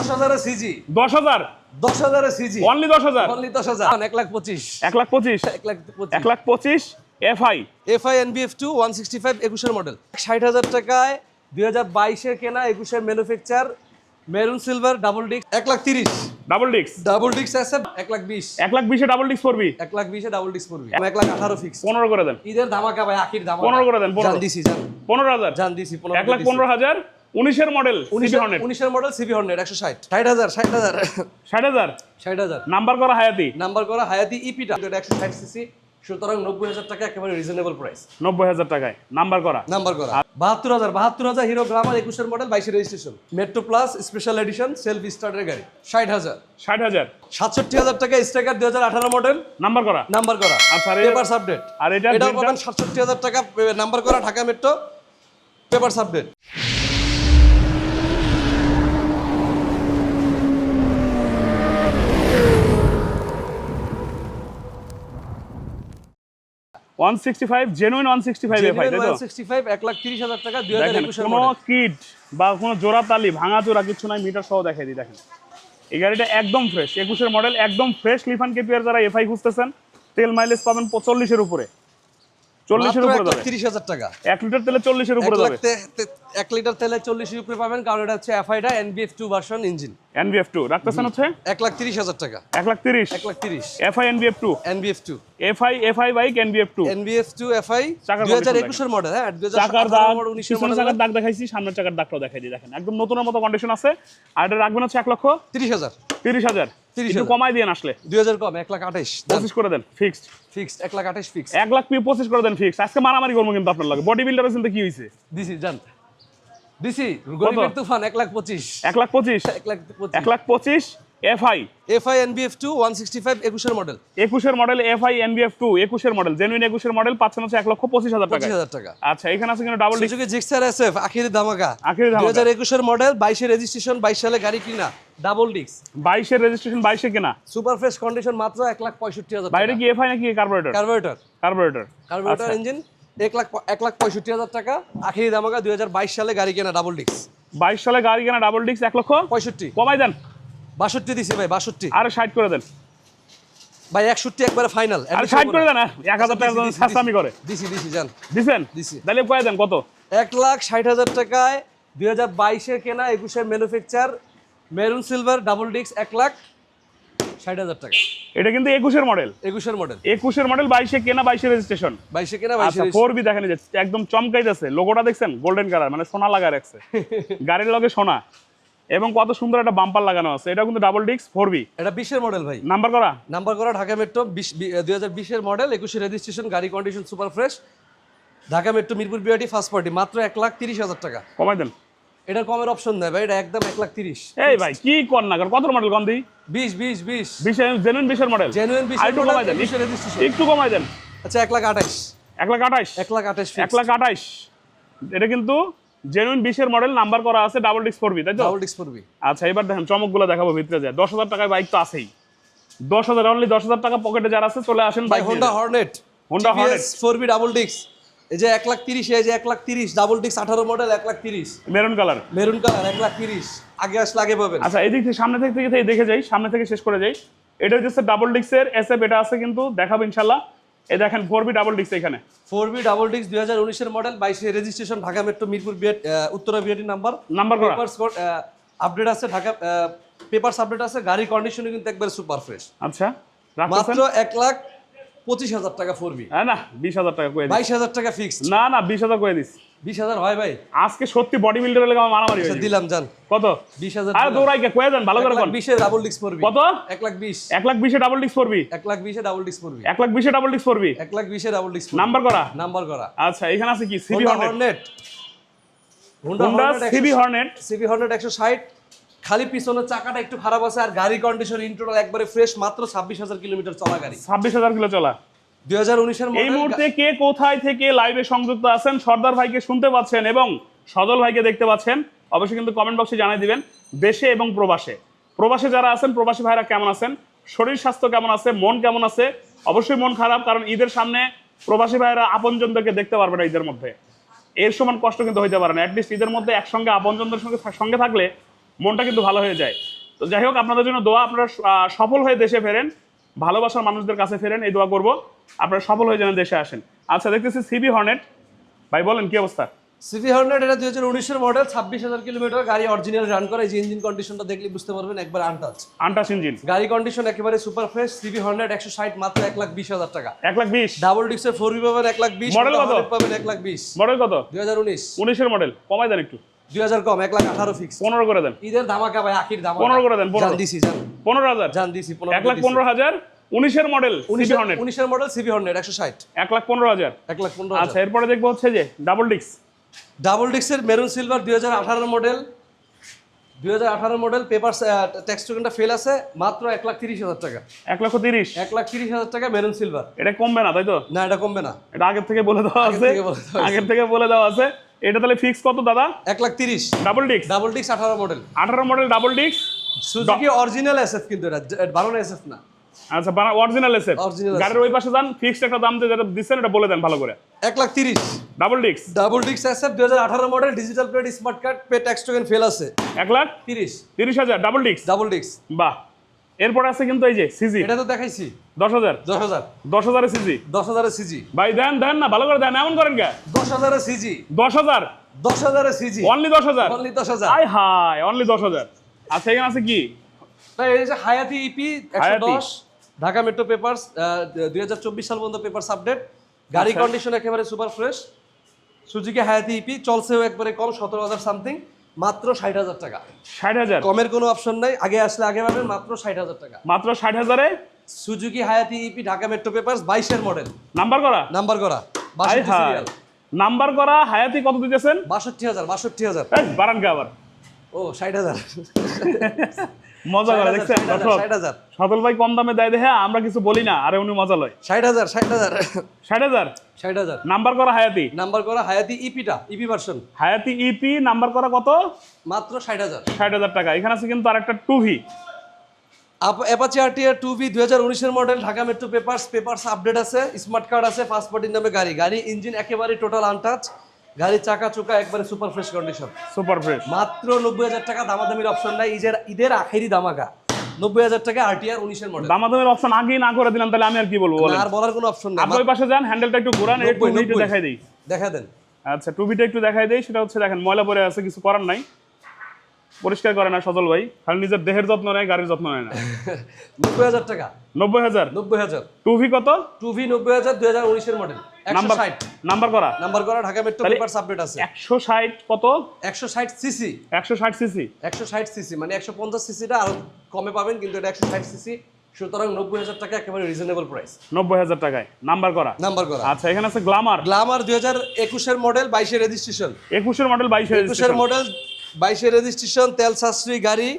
দশ হাজারের সিজি দশ হাজার দশ হাজারের সিজি অনলি দশ হাজার অনলি দশ হাজার এক লাখ পঁচিশ এক লাখ পঁচিশ এক লাখ এক লাখ পঁচিশ FI F I N B F two one sixty five একুশের মডেল ষাট হাজার টাকায় দুই হাজার বাইশে কেনা একুশের manufacture maroon silver double disc এক লাখ তিরিশ ডাবল ডিক্স ডাবল ডিস্ক আছে এক লাখ বিশ এক লাখ বিশে ডাবল ডিক্স পড়বি এক লাখ বিশে ডাবল ডিস্ক পড়বি এক লাখ আঠারো ফিক্স পনেরো করে দেন ঈদের ধামাকা ভাই আখির ধামাকা পনেরো করে দেন, পনেরো। জান দিছি জান পনেরো হাজার জান দিছি এক লাখ পনেরো হাজার উনিশের মডেল হর্নেট উনিশের মডেল সিবি হন্ড্রেড একশো ষাট। ষাট হাজার ষাট হাজার। ষাট হাজার? ষাট হাজার। নাম্বার করা হায়াতি? নাম্বার করা হায়াতি ইপিটা একশো ষাট সিসি সুতরাং নব্বই হাজার টাকা একেবারে রিজনেবল প্রাইস নব্বই হাজার টাকায়। নাম্বার করা? নাম্বার করা। বাহাত্তর হাজার বাহাত্তর হাজার হিরো গ্রামার একুশের মডেল বাইশের registration Metro Plus special edition self স্টার্টের গাড়ি। ষাট হাজার। ষাট হাজার? সাতষট্টি হাজার টাকা স্ট্রাইকার দুই হাজার আঠারো মডেল নাম্বার করা? নাম্বার করা। আচ্ছা, আর পেপার আপডেট আর এটা? পাবেন সাতষট্টি হাজার টাকা নাম্বার করা Dhaka Metro paper update one sixty five genuine one sixty five FI তাই তো? সিক্সটি ফাইভ এক লাখ তিরিশ হাজার টাকা দুই হাজার কোনো কিট বা কোনো জোড়া তালি ভাঙা চোরা কিছু নাই মিটার সহ দেখাই দিই দেখেন। এই গাড়িটা একদম ফ্রেশ একুশের মডেল একদম ফ্রেশ লিফান কেপিয়ার যারা এফআই খুঁজতেছেন তেল মাইলেজ পাবেন চল্লিশের উপরে। চল্লিশের উপরে যাবে। তিরিশ হাজার টাকা। এক লিটার তেলে চল্লিশের এক উপরে যাবে। তে- তে- এক লিটার তেলে চল্লিশের উপরে পাবেন কারণ এটা হচ্ছে এফআইটা NBF two version engine NBF two রাখতেছেন হচ্ছে? এক লাখ তিরিশ হাজার টাকা। এক লাখ তিরিশ? এক লাখ তিরিশ। FI NBF two NBF two FI FI bike NBF two NBF two FI দুই হাজার একুশের মডেল হ্যাঁ? দুই চাকার দাগ উনিশের মডেল চাকার দাগ দেখাইছি সামনের চাকার দাগটাও দেখাই দিই দেখেন। একদম নতুনের মতো কন্ডিশন আছে। আর এটা রাখবেন হচ্ছে এক লক্ষ তিরিশ হাজার। তিরিশ হাজার। 30,000 একটু কমাই দিয়ে আসলে। দুই হাজার কম এক লাখ আঠাইশ। পঁচিশ করে দেন ফিক্সড ফিক্সড এক লাখ আঠাইশ ফিক্স এক লাখ পঁচিশ করে দেন ফিক্স আজকে মারামারি করব কিন্তু আপনার লাগে। বডি বিল্ডার চিন্তা কি হয়েছে দিছি জান দিছি গরিবের তুফান এক লাখ পঁচিশ। এক লাখ পঁচিশ? এক লাখ পঁচিশ। এক লাখ পঁচিশ FI FI NBF two one sixty five একুশের মডেল একুশের মডেল এফআই এনবিএফ টু একুশের মডেল জেনুইন একুশের মডেল পাচ্ছেন হচ্ছে এক লক্ষ পঁচিশ হাজার টাকা হাজার টাকা। আচ্ছা এখানে আছে কিন্তু ডাবল ডিস্ক সুযোগে জিক্সার এসএফ আখিরি ধামাকা। আখিরি ধামাকা। দুই হাজার একুশের মডেল বাইশে রেজিস্ট্রেশন বাইশ সালে গাড়ি কিনা। ডাবল ডিস্ক বাইশের রেজিস্ট্রেশন বাইশে কেনা। সুপার ফ্রেশ কন্ডিশন মাত্র এক লাখ পঁয়ষট্টি হাজার বাইরে কি এফআই নাকি carburettor carburettor carburettor carburettor engine এক লাখ এক লাখ পঁয়ষট্টি হাজার টাকা। আখিরি ধামাকা দুই হাজার বাইশ সালে গাড়ি কেনা ডাবল ডিস্ক বাইশ সালে গাড়ি কেনা ডাবল ডিস্ক এক লক্ষ? পঁয়ষট্টি। কমাই দেন। বাষট্টি দিছি ভাই বাষট্টি। আর ষাট করে দেন। ভাই একষট্টি একবারে ফাইনাল আর ষাট করে দেন হ্যাঁ, এক হাজার টাকা করে। দিছি দিছি জান দিছেন? দিছি। তাহলে কয়ে দেন কত? এক লাখ ষাট হাজার টাকায় দুই হাজার বাইশে কেনা একুশের manufacture maroon silver double disc এক লাখ। ষাট হাজার টাকা। এটা কিন্তু একুশের মডেল একুশের মডেল একুশের মডেল বাইশে কেনা বাইশে রেজিস্ট্রেশন বাইশে কেনা বাইশে আচ্ছা ফোর বি দেখেন একদম চমকাইতেছে। লোগোটা দেখছেন? গোল্ডেন কালার মানে সোনা লাগা রাখছে। গাড়ির লগে সোনা। এবং কত সুন্দর একটা বাম্পার লাগানো আছে। এটা কিন্তু ডাবল ডিস্ক ফোর বি এটা বিশের মডেল ভাই। নাম্বার করা? নাম্বার করা ঢাকা মেট্রো দুই হাজার বিশের মডেল একুশে রেজিস্ট্রেশন গাড়ি condition super fresh Dhaka Metro Mirpur BRT first party মাত্র এক লাখ তিরিশ হাজার টাকা। কমাই দেন। এটার কমের অপশন দেয় ভাই এটা একদম এক লাখ তিরিশ। এই ভাই কি কর না কত মডেল কম দিই বিশ বিশ বিশ। বিশে জেনুইন বিশের মডেল জেনুইন বিশের একটু কমাই দেন একটু কমাই দেন। আচ্ছা এক লাখ আঠাইশ। এক লাখ আঠাইশ? এক লাখ আঠাইশ এক লাখ আঠাইশ। এটা কিন্তু জেনুইন বিশের মডেল নাম্বার করা আছে ডাবল ডিস্ক ফোর বি তাই তো? ডাবল ডিস্ক পড়বি আচ্ছা এবার দেখেন চমকগুলো দেখাবো ভিতরে যায়। দশ হাজার টাকায় বাইক তো আছেই। দশ হাজার অনলি দশ হাজার টাকা পকেটে যারা আছে চলে আসেন ভাই bike Honda Hornet Honda Hornet। Four B double disc এই যে এক লাখ তিরিশ এই যে এক লাখ তিরিশ ডাবল ডিক্স আঠারো মডেল এক লাখ তিরিশ। মেরুন কালার মেরুন কালার এক লাখ তিরিশ। আগে আসলে আগে পাবেন। আচ্ছা এই দিক থেকে সামনে থেকে থেকে দেখে যাই সামনে থেকে শেষ করে যাই। এটা হচ্ছে ডাবল ডিস্কের এসএফ এটা আছে কিন্তু দেখাবো ইনশাল্লাহ এই দেখেন ফোর বি ডাবল ডিস্ক এখানে। ফোর বি ডাবল ডিস্ক দুই হাজার উনিশের মডেল বাইশে রেজিস্ট্রেশন ঢাকা মেট্রো মিরপুর বিএড উত্তরা বিএডি নাম্বার নাম্বার আপডেট আছে ঢাকা পেপার্স আপডেট আছে গাড়ি কন্ডিশনে কিন্তু একবারে সুপার ফ্রেশ আচ্ছা মাত্র এক লাখ পঁচিশ হাজার টাকা ফোর বি হ্যাঁ না বিশ হাজার টাকা করে বাইশ হাজার টাকা ফিক্সড না না বিশ হাজার করে দিস। বিশ হাজার হয় ভাই। আজকে সত্যি বডি বিল্ডার লেগে আমার মারামারি আচ্ছা, হয়েছে। দিলাম জান। কত? বিশ হাজার আর দৌড়াই কে কয়ে দেন ভালো করে কোন বিশের ডাবল ডিস্ক পড়বি কত? এক লাখ বিশ। এক লাখ বিশে ডাবল ডিস্ক পড়বি এক লাখ বিশে ডাবল ডিস্ক পড়বি এক লাখ বিশে ডাবল ডিস্ক পড়বি এক লাখ বিশে ডাবল ডিস্ক নাম্বার করা? নাম্বার করা। আচ্ছা এখানে আছে কি? CB Hornet Hornet Honda CB Hornet CB Hornet একশো ষাট। খালি পিছনের চাকাটা একটু খারাপ আছে আর গাড়ি কন্ডিশন ইন্টোটাল একবারে ফ্রেশ মাত্র ছাব্বিশ হাজার কিলোমিটার চলা গাড়ি। ছাব্বিশ হাজার কিলো চলা। দুই হাজার উনিশের এই মুহূর্তে কে কোথায় থেকে লাইভে সংযুক্ত আছেন সর্দার ভাইকে শুনতে পাচ্ছেন এবং সজল ভাইকে দেখতে পাচ্ছেন অবশ্যই কিন্তু কমেন্ট বক্সে জানিয়ে দিবেন দেশে এবং প্রবাসে। প্রবাসে যারা আছেন প্রবাসী ভাইরা কেমন আছেন? শরীর স্বাস্থ্য কেমন আছে? মন কেমন আছে? অবশ্যই মন খারাপ কারণ ঈদের সামনে প্রবাসী ভাইরা আপনজনদেরকে দেখতে পারবে না ঈদের মধ্যে। এর সমান কষ্ট কিন্তু হইতে পারে না। অ্যাটলিস্ট ঈদের মধ্যে একসঙ্গে আপনজনদের সঙ্গে সঙ্গে থাকলে মনটা কিন্তু ভালো হয়ে যায়। তো যাই হোক আপনাদের জন্য দোয়া আপনারা সফল হয়ে দেশে ফেরেন ভালোবাসার মানুষদের কাছে ফেরেন এই দোয়া করব। আপনারা সফল হয়ে যেন দেশে আসেন। আচ্ছা দেখতেছি সিবি হর্নেট। ভাই বলেন কি অবস্থা? সিভি হান্ড্রেড এটা দুই হাজার উনিশের মডেল ছাব্বিশ হাজার কিলোমিটার গাড়ি অরিজিনাল রান করে যে ইঞ্জিন কন্ডিশনটা দেখলে বুঝতে পারবেন একবার আনটাচ আন্টাস ইঞ্জিন গাড়ি কন্ডিশন একেবারে সুপার ফ্রেশ সিভি হান্ড্রেড একশো ষাট মাত্র এক লাখ বিশ হাজার টাকা। এক লাখ বিশ। ডাবল ডিক্সের ফোর বি পাবেন এক লাখ বিশ Model কত? পাবেন এক লাখ বিশ। মডেল কত? দুই হাজার উনিশ। উনিশের মডেল কমাই দেন একটু। দুই হাজার কম এক লাখ আঠারো ফিক্স পনেরো করে দেন। ঈদের ধামাকা ভাই আখির ধামাকা। পনেরো করে দেন। জান দিছি জান। পনেরো হাজার। জান দিছি এক লাখ পনেরো হাজার উনিশের মডেল সিবি হর্নেট উনিশের মডেল সিভি হান্ড্রেড একশো ষাট। এক লাখ পনেরো হাজার। এক লাখ পনেরো আচ্ছা এরপরে দেখব হচ্ছে যে ডাবল ডিক্স ডাবল ডিক্সের মেরুন সিলভার দুই হাজার আঠারো মডেল দুই হাজার আঠারো মডেল পেপার ট্যাক্স টোকেনটা ফেল আছে মাত্র এক লাখ তিরিশ হাজার টাকা। এক লক্ষ তিরিশ। এক লাখ তিরিশ হাজার টাকা মেরুন সিলভার এটা কমবে না তাই তো? না এটা কমবে না। এটা আগের থেকে বলে দেওয়া আছে। থেকে বলে দেওয়া আছে। আগের থেকে বলে দেওয়া আছে। এটা তাহলে ফিক্স কত দাদা? এক লাখ তিরিশ। ডাবল ডিক্স ডাবল ডিক্স আঠারো মডেল আঠারো মডেল ডাবল ডিক্স সুজুকি অরিজিনাল এসএফ কিন্তু এটা বারো এসএফ না। আচ্ছা অরিজিনাল এসে Original গাড়ির ওই পাশে যান ফিক্সড একটা দাম দিয়ে যেটা দিচ্ছেন এটা বলে দেন ভালো করে। এক লাখ তিরিশ। ডাবল ডিক্স ডাবল ডিক্স এসএফ দুই হাজার আঠারো model digital plate smart card pay tax token fail আছে। এক লাখ? তিরিশ। তিরিশ হাজার ডাবল ডিক্স ডাবল ডিক্স বাহ। এরপরে আছে কিন্তু এই যে সিজি। এটা তো দেখাইছি। দশ হাজার। দশ হাজার। দশ হাজারের সিজি। দশ হাজারের সিজি। ভাই দেন দেন না ভালো করে দেন এমন করেন কে? দশ হাজারের সিজি। দশ হাজার। দশ হাজারের সিজি। অনলি দশ হাজার। অনলি দশ হাজার। আয় হাই অনলি দশ হাজার। আচ্ছা এখানে আছে কি? এই যে হায়াতি ইপি একশো হায়াতি। দশ ঢাকা মেট্রো পেপার্স দুই হাজার চব্বিশ সাল পর্যন্ত পেপার্স আপডেট গাড়ি। কন্ডিশন একেবারে super fresh Suzuki Hayate EP চলছেও একবারে কম সতেরো হাজার সামথিং মাত্র ষাট হাজার টাকা। ষাট হাজার? কমের কোনো অপশন নাই আগে আসলে আগে পাবেন মাত্র ষাট হাজার টাকা। মাত্র ষাট হাজারে? Suzuki Hayate EP Dhaka Metro papers বাইশের মডেল। নাম্বার করা? নাম্বার করা নাম্বার করা হায়াতি কত দিতেছেন? বাষট্টি হাজার বাষট্টি হাজার। এই, আবার। ও ষাট হাজার। মজা করে দেখছেন? ভাই কম দামে দেয় দেখে আমরা কিছু বলি না আরে উনি মজা লয়। ষাট হাজার ষাট হাজার। ষাট হাজার? ষাট হাজার। নাম্বার করা হায়াতি? নাম্বার করা Hayate ইপিটা EP version Hayate EP number করা কত? মাত্র ষাট হাজার। ষাট হাজার টাকা। এখানে আছে কিন্তু আরেকটা two V Apache RTR two B দুই হাজার উনিশের model Dhaka Metro papers papers update আছে স্মার্ট কার্ড আছে ফার্স্ট পার্টির নামে গাড়ি। গাড়ি ইঞ্জিন একেবারে টোটাল আনটাচ গাড়ির চাকা চোকা একবারে super fresh condition super fresh মাত্র নব্বই হাজার টাকা দামাদামির অপশন নাই। ঈদের ঈদের আখেরি দামাকা। নব্বই হাজার টাকা আরটিআর উনিশের মডেল দামাদামের অপশন আগেই না করে দিলাম তাহলে আমি আর কি বলব বলেন? আর বলার কোনো অপশন নাই আপনি পাশে যান হ্যান্ডেলটা একটু ঘোরান একটু। দেখাই দিই। দেখা দেন। আচ্ছা টুবিটা একটু দেখাই দেই সেটা হচ্ছে দেখেন ময়লা পরে আছে কিছু করার নাই। পরিষ্কার করে না সজল ভাই খালি নিজের দেহের যত্ন নেয় গাড়ির যত্ন নেয় না। নব্বই হাজার টাকা। নব্বই হাজার? নব্বই হাজার। টুভি কত? টুভি নব্বই হাজার দুই হাজার উনিশের মডেল নাম্বার নাম্বার করা। নাম্বার করা ঢাকা মেট্রো তাহলে- আপডেট আছে। একশো ষাট কত? একশো ষাট সিসি। একশো ষাট সিসি। একশো ষাট সিসি মানে একশো পঞ্চাশ সিসিটা আরও কমে পাবেন কিন্তু এটা একশো ষাট সিসি। সুতরাং নব্বই হাজার টাকা একেবারে রিজনেবল প্রাইস নব্বই হাজার টাকায়। নাম্বার করা। নাম্বার করা। আচ্ছা এখানে আছে গ্লামার গ্লামার দুই হাজার একুশের মডেল বাইশে রেজিস্ট্রেশন একুশের মডেল বাইশ একুশের মডেল বাইশে রেজিস্ট্রেশন তেল সাশ্রয়ী গাড়ি।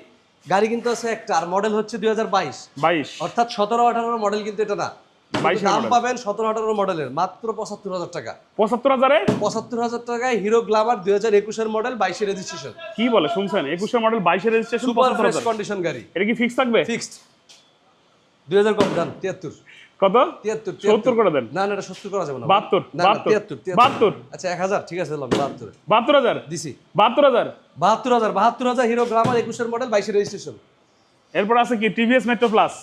গাড়ি কিন্তু আছে একটা আর মডেল হচ্ছে দুই হাজার বাইশ। বাইশ। অর্থাৎ সতেরো আঠারো মডেল কিন্তু এটা না। কিন্তু 22 এর দাম পাবেন সতেরো আঠারো মডেলের মাত্র পঁচাত্তর হাজার টাকা। পঁচাত্তর হাজারে? পঁচাত্তর হাজার টাকায় হিরো গ্লামার দুই হাজার একুশের মডেল বাইশে রেজিস্ট্রেশন কি বলে শুনছেন? একুশের মডেল বাইশের রেজিস্ট্রেশন সুপার ফ্রেশ কন্ডিশন গাড়ি। এটা কি ফিক্স থাকবে? ফিক্সড দুই হাজার কম দাম তিয়াত্তর। কত? তিয়াত্তর সত্তর করে দেন। না না এটা সত্তর করা যাবে না। বাহাত্তর, তিয়াত্তর তিয়াত্তর। বাহাত্তর। আচ্ছা এক হাজার ঠিক আছে বাহাত্তর। বাহাত্তর হাজার? দিছি। বাহাত্তর হাজার? বাহাত্তর হাজার বাহাত্তর হাজার হিরো গ্লামার একুশের মডেল বাইশে রেজিস্ট্রেশন এরপর আছে কি? TVS Metro Plus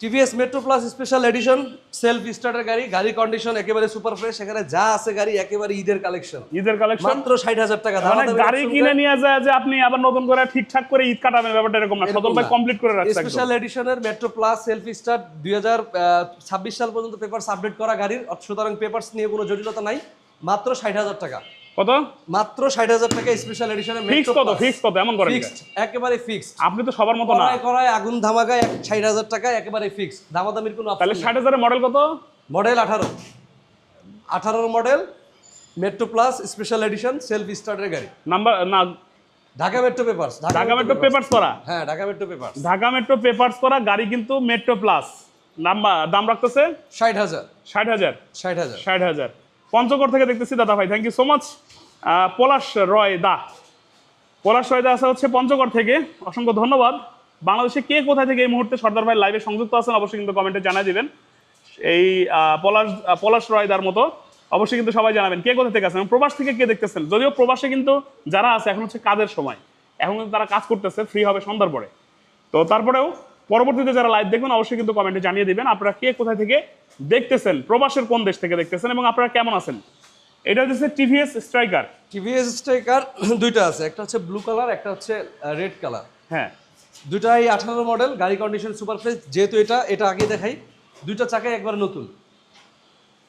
TVS Metro Plus special edition self starter গাড়ি গাড়ি কন্ডিশন একেবারে সুপার ফ্রেশ এখানে যা আছে গাড়ি একেবারে ঈদের কালেকশন ঈদের কালেকশন মাত্র ষাট হাজার টাকা মানে গাড়ি কিনে নিয়ে যায় যে আপনি আবার নতুন করে ঠিকঠাক করে ঈদ কাটাবেন ব্যাপারটা এরকম না। সদল ভাই কমপ্লিট করে রাখছে স্পেশাল এডিশনের মেট্রো প্লাস সেলফি স্টার্ট দুই হাজার ছাব্বিশ সাল পর্যন্ত পেপারস আপডেট করা গাড়ির। সুতরাং পেপারস নিয়ে কোনো জটিলতা নাই। মাত্র ষাট হাজার টাকা। কত? মাত্র ষাট হাজার টাকা স্পেশাল এডিশনের ফিক্স কত? ফিক্স কত? এমন করেন ফিক্সড একেবারে ফিক্সড আপনি তো সবার মতো না। করায় করায় আগুন ধামাকায় ষাট হাজার টাকা একেবারে ফিক্সড দামাদামির কোনো তাহলে ষাট হাজারের মডেল কত? মডেল আঠারো। আঠারোর model Metro Plus special edition self স্টার্টের গাড়ি। নাম্বার না Dhaka Metro papers Dhaka Metro papers করা? হ্যাঁ Dhaka Metro papers Dhaka Metro papers করা গাড়ি কিন্তু মেট্রো প্লাস নাম্বার দাম রাখতেছে? ষাট হাজার। ষাট হাজার। ষাট হাজার। ষাট হাজার। পঞ্চগড় থেকে দেখতেছি দাদা ভাই thank you so much Palash Roy da. Palash Roy da আছে হচ্ছে পঞ্চগড় থেকে। অসংখ্য ধন্যবাদ। বাংলাদেশে কে কোথায় থেকে এই মুহূর্তে সর্দার ভাই লাইভে সংযুক্ত আছেন অবশ্যই কিন্তু কমেন্টে জানাই দিবেন। এই পলাশ পলাশ রয় দার মতো অবশ্যই কিন্তু সবাই জানাবেন কে কোথা থেকে আছেন প্রবাস থেকে কে দেখতেছেন। যদিও প্রবাসে কিন্তু যারা আছে, এখন হচ্ছে কাজের সময়। এখন কিন্তু তারা কাজ করতেছে ফ্রি হবে সন্ধ্যার পরে। তো তারপরেও পরবর্তীতে যারা লাইভ দেখবেন অবশ্যই কিন্তু কমেন্টে জানিয়ে দিবেন আপনারা কে কোথায় থেকে দেখতেছেন, প্রবাসের কোন দেশ থেকে দেখতেছেন এবং আপনারা কেমন আছেন। এটা হচ্ছে টিভিএস স্ট্রাইকার টিভিএস স্ট্রাইকার দুইটা আছে। একটা হচ্ছে ব্লু কালার একটা হচ্ছে রেড কালার হ্যাঁ। দুটাই আঠারো মডেল গাড়ি কন্ডিশন সুপার ফ্রেশ যেহেতু এটা এটা আগে দেখাই। দুইটা চাকাই একবার নতুন।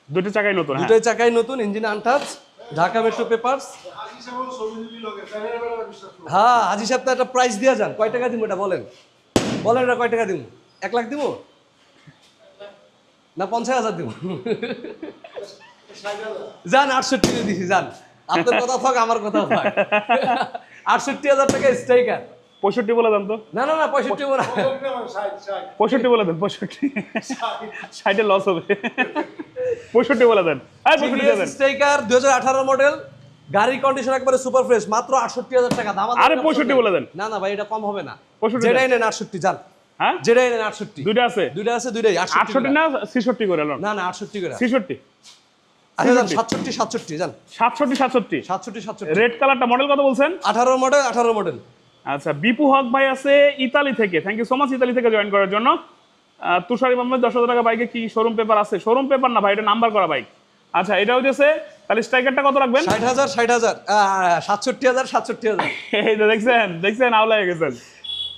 দুটো চাকাই নতুন হ্যাঁ। দুটাই চাকাই নতুন engine untouched Dhaka Metro papers হ্যাঁ হাজি সাহেব তো একটা প্রাইস দিয়া যান। কয় টাকা দিব এটা বলেন? বলেন এটা কয় টাকা দিব এক লাখ দিব না পঞ্চাশ হাজার দিব যান আটষট্টি দিয়ে দিছি যান আপনার কথা থাক আমার কথা থাক। আটষট্টি হাজার টাকা স্ট্রাইকার পঁয়ষট্টি বলে দেন তো। না না না পঁয়ষট্টি বলা। পঁয়ষট্টি বলে দেন পঁয়ষট্টি। ষাটে লস হবে। পঁয়ষট্টি বলে দেন। হ্যাঁ পঁয়ষট্টি স্ট্রাইকার দুই হাজার আঠারো মডেল গাড়ির কন্ডিশন একবারে সুপার ফ্রেশ মাত্র আটষট্টি হাজার টাকা। দাম আরে 65 বলে দেন। না না ভাই এটা কম হবে না। যেটাই নেন আটষট্টি যান হ্যাঁ? যেটাই নেন আটষট্টি। দুইটা আছে? দুইটা আছে দুইটাই আটষট্টি না ছিষট্টি করে না না আটষট্টি করে। ছিষট্টি? সাতষট্টি সাতষট্টি যান সাতষট্টি সাতষট্টি। সাতষট্টি সাতষট্টি। রেড কালারটা মডেল কত বলছেন? আঠারো মডেল আঠারো মডেল আচ্ছা বিপু হক ভাই আছে ইতালি থেকে। Thank you so much Italy থেকে জয়েন করার জন্য। তুষার ইমামের দশ হাজার টাকা বাইকে কি শোরুম পেপার আছে? শোরুম পেপার না ভাই এটা নাম্বার করা বাইক আচ্ছা এটা হচ্ছে তাহলে স্ট্রাইকারটা কত রাখবেন? ষাট হাজার ষাট হাজার। সাতষট্টি হাজার সাতষট্টি হাজার। এই দেখছেন দেখছেন আওলা হয়ে গেছেন।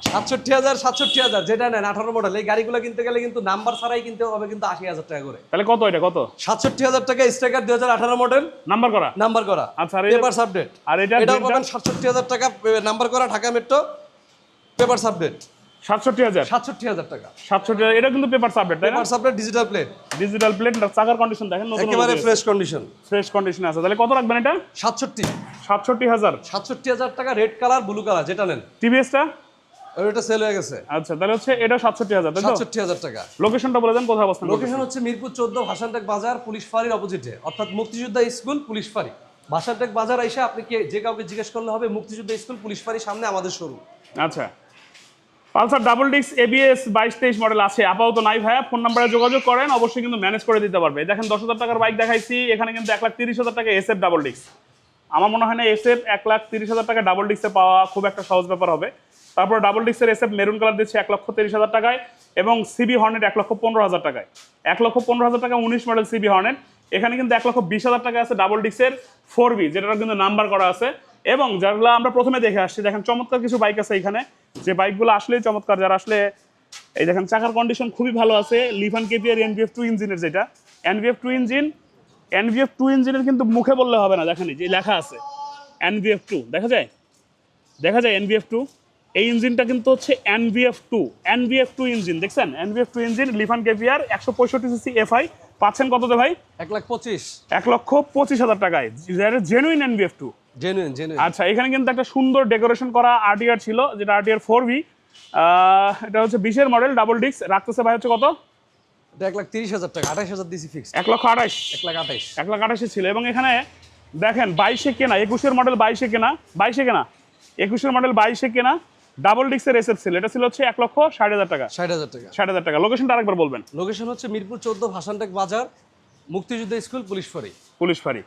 সাতষট্টি হাজার সাতষট্টি হাজার যেটা নেন আঠারো মডেল এই গাড়িগুলো কিনতে গেলে কিন্তু নাম্বার ছাড়াই কিনতে হবে কিন্তু আশি হাজার টাকা করে। তাহলে কত এটা কত? সাতষট্টি হাজার টাকা স্ট্রাইকার দুই হাজার আঠারো মডেল নাম্বার করা? নাম্বার করা। আচ্ছা, পেপার আপডেট আর এটা যেটা- পাবেন সাতষট্টি হাজার টাকা নাম্বার করা ঢাকা মেট্রো পেপার আপডেট সাতষট্টি হাজার? সাতষট্টি হাজার টাকা। সাতষট্টি হাজার এটা কিন্তু paper digital plate digital plate চাকার কন্ডিশন দেখেন একেবারে ফ্রেশ কন্ডিশন ফ্রেশ কন্ডিশন আছে তাহলে কত রাখবেন এটা? সাতষট্টি। সাতষট্টি হাজার। সাতষট্টি হাজার টাকা রেড কালার ব্লু কালার যেটা নেন। টিভিএসটা ওটা সেল হয়ে গেছে। আচ্ছা তাহলে হচ্ছে এটা তাই তো? টাকা। লোকেশনটা বলে দেন কোথায় অবস্থান লোকেশন হচ্ছে মিরপুর বাজার পুলিশ ফাঁড়ির অপোজিটে অর্থাৎ মুক্তিযোদ্ধা স্কুল পুলিশ ফাঁড়ি। বাজার এসে আপনি কে যে কাউকে জিজ্ঞেস করলে হবে মুক্তিযোদ্ধা স্কুল পুলিশ ফাঁড়ির সামনে আমাদের আচ্ছা। পালসার ডাবল ডিক্স এবিএস বাইশ তেইশ মডেল আছে। আপাতত নাই ভাইয়া ফোন নাম্বারে যোগাযোগ করেন অবশ্যই কিন্তু ম্যানেজ করে দিতে পারবে। দেখেন দশ হাজার টাকার বাইক দেখাইছি এখানে কিন্তু এক লাখ তিরিশ হাজার টাকা এসএফ ডাবল ডিক্স আমার মনে হয় না এসএফ এক লাখ তিরিশ হাজার টাকা ডাবল ডিক্সে পাওয়া খুব একটা সহজ ব্যাপার হবে। তারপর ডাবল ডিক্সের এসএফ মেরুন কালার দিচ্ছে এক লক্ষ তিরিশ হাজার টাকায় এবং সিবি হর্নেট এক লক্ষ পনেরো হাজার টাকায়। এক লক্ষ পনেরো হাজার টাকা উনিশ মডেল সিবি হর্নেট এখানে কিন্তু এক লক্ষ বিশ হাজার টাকা আছে ডাবল ডিক্সের ফোর বি যেটা কিন্তু নাম্বার করা আছে। এবং যাগুলো আমরা প্রথমে দেখে আসছি, দেখেন চমৎকার কিছু বাইক আছে এখানে। যে বাইকগুলো আসলেই চমৎকার, যারা আসলে এই দেখেন চাকার কন্ডিশন খুবই ভালো আছে লিফান কেপিয়ার এনভিএফ টু ইঞ্জিনের যেটা। NVF two engine NVF two ইঞ্জিনের কিন্তু মুখে বললে হবে না, দেখেন যে লেখা আছে। এনভিএফ টু দেখা যায়? দেখা যায় এনভিএফ টু এই ইঞ্জিনটা কিন্তু হচ্ছে NVF two NVF two engine দেখছেন? এনভিএফ টু ইঞ্জিন লিফান কেপিয়ার একশো পঁয়ষট্টি সিসি এফআই পাচ্ছেন কততে ভাই? এক লাখ পঁচিশ। এক লক্ষ পঁচিশ হাজার টাকায়। Genuine NVF two genuine genuine আচ্ছা এখানে কিন্তু একটা সুন্দর ডেকোরেশন করা আরটিআর ছিল যেটা আরটিআর ফোর ভি এটা হচ্ছে বিশের মডেল ডাবল ডিস্ক রাখতেছে ভাই হচ্ছে কত? এক লাখ তিরিশ হাজার টাকা আঠাশ হাজার দিছি ফিক্সড এক লক্ষ আঠাশ। এক লাখ আঠাইশ এক লাখ আঠাশে ছিল। এবং এখানে দেখেন বাইশে কেনা একুশের মডেল বাইশে কেনা। বাইশে কেনা? একুশের মডেল বাইশে কেনা। ডাবল ডিক্সের এসএফ সেল এটা ছিল হচ্ছে এক লক্ষ ষাট হাজার টাকা। ষাট হাজার টাকা। ষাট হাজার টাকা। লোকেশনটা আরেকবার বলবেন। লোকেশন হচ্ছে মিরপুর চোদ্দ ভাসানটেক বাজার মুক্তিযুদ্ধ স্কুল পুলিশ ফাঁড়ি। পুলিশ ফাঁড়ি।